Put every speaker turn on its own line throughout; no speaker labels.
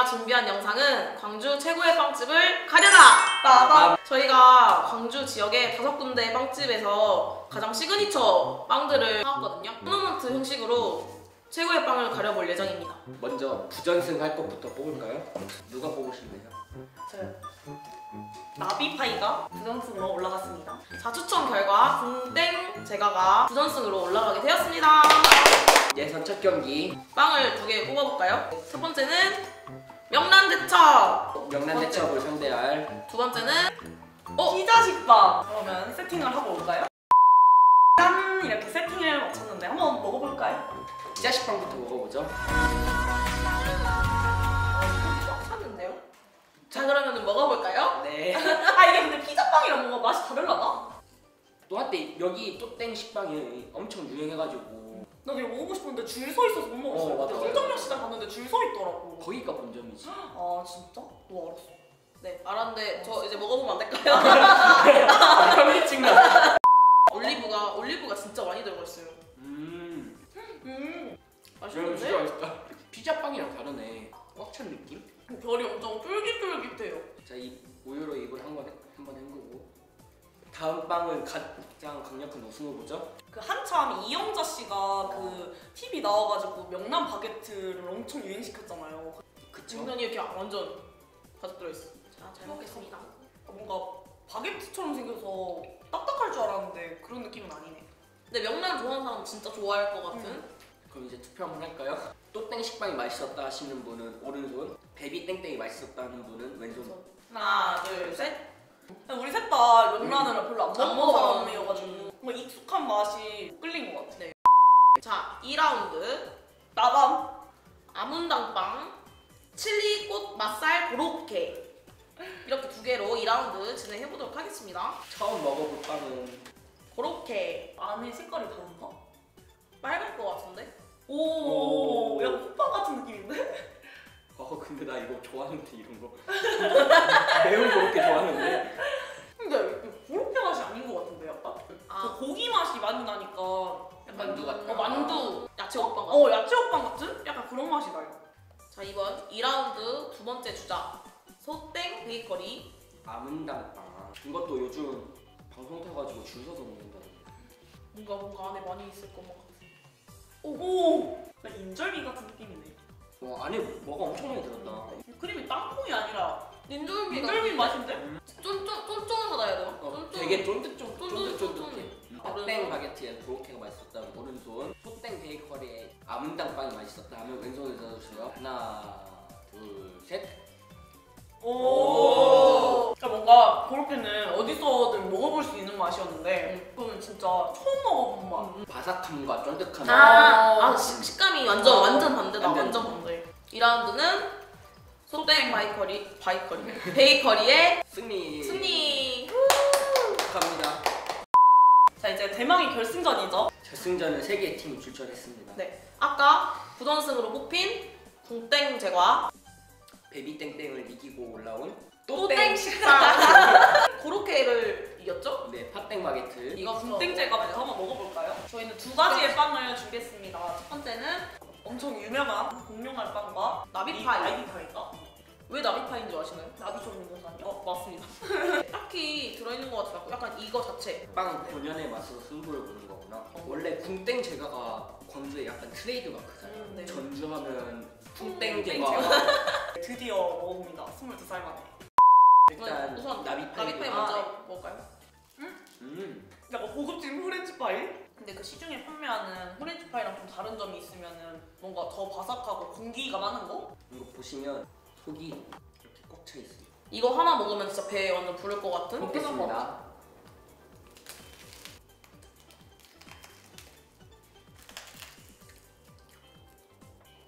저희가 준비한 영상은 광주 최고의 빵집을 가려라!
빠밤.
저희가 광주 지역의 다섯 군데 빵집에서 가장 시그니처 빵들을 사왔거든요. 토너먼트 형식으로 최고의 빵을 가려볼 예정입니다.
먼저 부전승 할 것부터 뽑을까요? 누가 뽑으실래요?
저요. 나비파이가 부정승으로 올라갔습니다.
자, 추천 결과 궁땡 제가가 부전승으로 올라가게 되었습니다.
예선 첫 경기
빵을 두 개 뽑아볼까요? 첫 번째는 명란대첩!
명란대첩을 상대할
두 번째는 어?
피자식빵. 그러면 세팅을 하고 올까요? 짠! 이렇게 세팅을 마쳤는데 한번 먹어볼까요?
피자식빵부터 먹어보죠.
꽉 찼는데요? 자, 그러면 먹어볼까요?
네.
아 이게 근데 피자빵이랑 뭔가 맛이 다르려나?
또 한때 여기 또땡 식빵이 엄청 유행해가지고
나 되게 먹고 싶은데 줄 서 있어서 못 먹었어요.
어, 맞아, 맞아.
홍정역 시장 갔는데 줄 서 있더라고.
거기가 본점이지.
아 진짜? 와 알았어.
네, 알았는데 저 이제 먹어보면 안 될까요?
현미증 나.
올리브가 올리브가 진짜 많이 들어가 있어요.
음.
음.
이런 진짜
맛있는데?
맛있다. 피자빵이랑 다르네. 꽉 찬 느낌?
별이 엄청 쫄깃쫄깃해요.
자, 이 우유로 입을 한번 한번 헹구고. 다음 빵은 가장 강력한 우승 후보죠.
그 한참 이영자 씨가 그 TV 나와가지고 명란 바게트를 엄청 유행시켰잖아요.
그쵸?
중면이 이렇게 완전 가득 들어있어. 자, 잘 먹겠습니다.
뭔가 바게트처럼 생겨서 딱딱할 줄 알았는데 그런 느낌은 아니네.
근데 명란 좋아하는 사람 진짜 좋아할 것 같은.
음.
그럼 이제 투표 한번 할까요? 또땡 식빵이 맛있었다 하시는 분은 오른손, 베비 땡땡이 맛있었다는 분은 왼손.
하나, 둘, 셋. 우리 셋 다 명란을 별로 안 먹는
먹어.
사람이어가지고 뭔가 익숙한 맛이 끌린 것 같아.
네. 자, 2라운드
나밤.
아문당빵, 칠리꽃 맛살 고로케 이렇게 두 개로 2라운드 진행해 보도록 하겠습니다.
처음 먹어볼 빵은
고로케
안에 색깔이 다른가?
빨갈 것 같은데?
오,
오.
약간 호빵 같은 느낌인데?
어 근데 나 이거 좋아하는데 이런 거 매운 거 그렇게 좋아하는데
자 이번 2라운드 두 번째 주자 소땡 베이커리
아문당빵 이것도 요즘 방송 타가지고 줄 서서 먹는다
뭔가 뭔가 안에 많이 있을 것만 같아.
오, 약간 인절미 같은 느낌이네.
와 안에 뭐가 엄청 많이 들었다
크림이 땅콩이 아니라
인절미가
인절미 맛인데?
쫀쫀 쫀쫀하다 해야 되나?
어,
쫀쫀.
되게 쫀득쫀
쫀득,
쫀득쫀득해
쫀득.
땡 바게트에 고로케가 맛있었다면 오른손 아문당 빵이 맛있었다 하면 왼손을 들어주세요 하나 둘 셋
오. 그러니까 뭔가 그렇게는 어디서든 먹어볼 수 있는 맛이었는데 그거는 진짜 처음 먹어본 맛.
바삭함과 쫀득함
아, 아 식, 식감이 완전
어.
완전 반대다.
완전.
완전 반대. 2라운드는 소땡 바이커리 바이커리 베이커리의
승리
승리.
축하합니다
자 이제 대망의 결승전이죠.
결승전은 세 개의 팀이 출전했습니다
네. 아까 부전승으로 뽑힌 궁땡 제과
베비땡땡을 이기고 올라온
또땡 식빵 고로케를 이겼죠?
네 팥땡 바게트
이거
땡땡제가부터 한번 먹어볼까요? 저희는 두 가지의 빵을 준비했습니다. 첫 번째는 엄청 유명한 공룡알 빵과
나비파이.
이- 나비파이가
왜 나비파인 줄 아시나요?
나비 전문가요?
어 맞습니다. 딱히 들어있는 것 같지 않고 약간 이거 자체.
빵 본연의 맛으로 승부를 보는 거구나 원래 궁땡 제과가 광주의 약간 트레이드 마크잖아요
음, 네.
전주하면 궁땡
땡
제과
드디어 먹어봅니다. 22살 만에.
일단
우선
나비파이
나비파이
아,
먼저
네.
먹을까요?
음
약간 고급진 프렌치파이? 근데 그 시중에 판매하는 프렌치파이랑 좀 다른 점이 있으면은 뭔가 더 바삭하고 공기가 많은 거?
이거 보시면 속이 이렇게 꽉 차 있어요
이거 하나 먹으면 진짜 배 완전 부를 것 같은?
먹겠습니다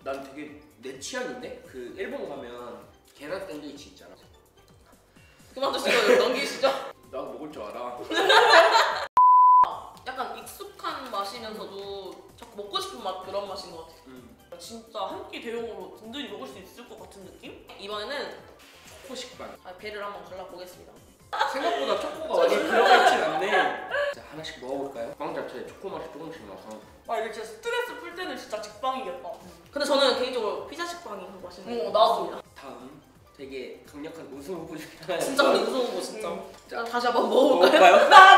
난 되게 내 취향인데 그 일본 가면 계란 샌드위치 있잖아
그만 드시고 넘기시죠.
나 먹을 줄 알아
약간 익숙한 맛이면서도 자꾸 먹고 싶은 맛 그런 맛인 것 같아요.
음.
진짜 한 끼 대용으로 든든히 먹을 수 있을 것 같은 느낌?
이번에는
초코 식빵
아, 배를 한번 갈라보겠습니다.
생각보다 초코가 많이 들어가 있진 않네 자, 하나씩 먹어볼까요? 빵 자체에 초코 맛이 조금씩 나서
아 이게 진짜 스트레스 풀 때는 진짜 직방이겠다.
근데 저는 개인적으로 피자 식빵이 더 맛있는
어,
것
나도.
같습니다.
다음 되게 강력한 우승 후보 중에 하나
진짜 근데 무서운 거 진짜.
음.
자, 다시 한번 먹어볼까요?
먹어볼까요?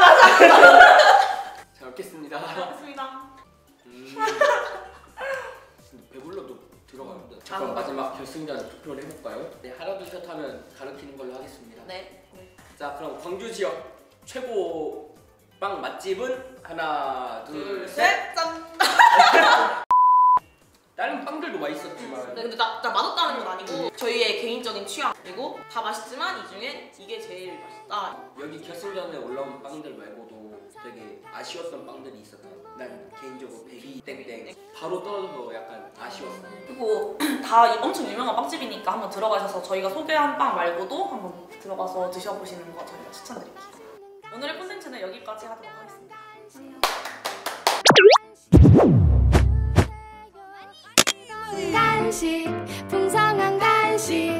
결승전 투표를 해볼까요? 네 하나 둘 셋 하면 가르치는 걸로 하겠습니다
네.
자 그럼 광주 지역 최고 빵 맛집은 하나 둘 셋.
셋 짠.
다른 빵들도 맛있었지만
네, 근데 나, 나 맛없다는 건 아니고 저희의 개인적인 취향 그리고 다 맛있지만 이 중에 이게 제일 맛있다.
여기 결승전에 올라온 빵들 말고도 되게 아쉬웠던 빵들이 있었어요. 난 개인적으로 베리 땡땡 바로 떨어져서 약간 아쉬웠어요.
그리고 다 엄청 유명한 빵집이니까 한번 들어가셔서 저희가 소개한 빵 말고도 한번 들어가서 드셔보시는 거 저희가 추천드릴게요. 오늘의 콘텐츠는 여기까지 하도록 하겠습니다.
간식 풍성한 간식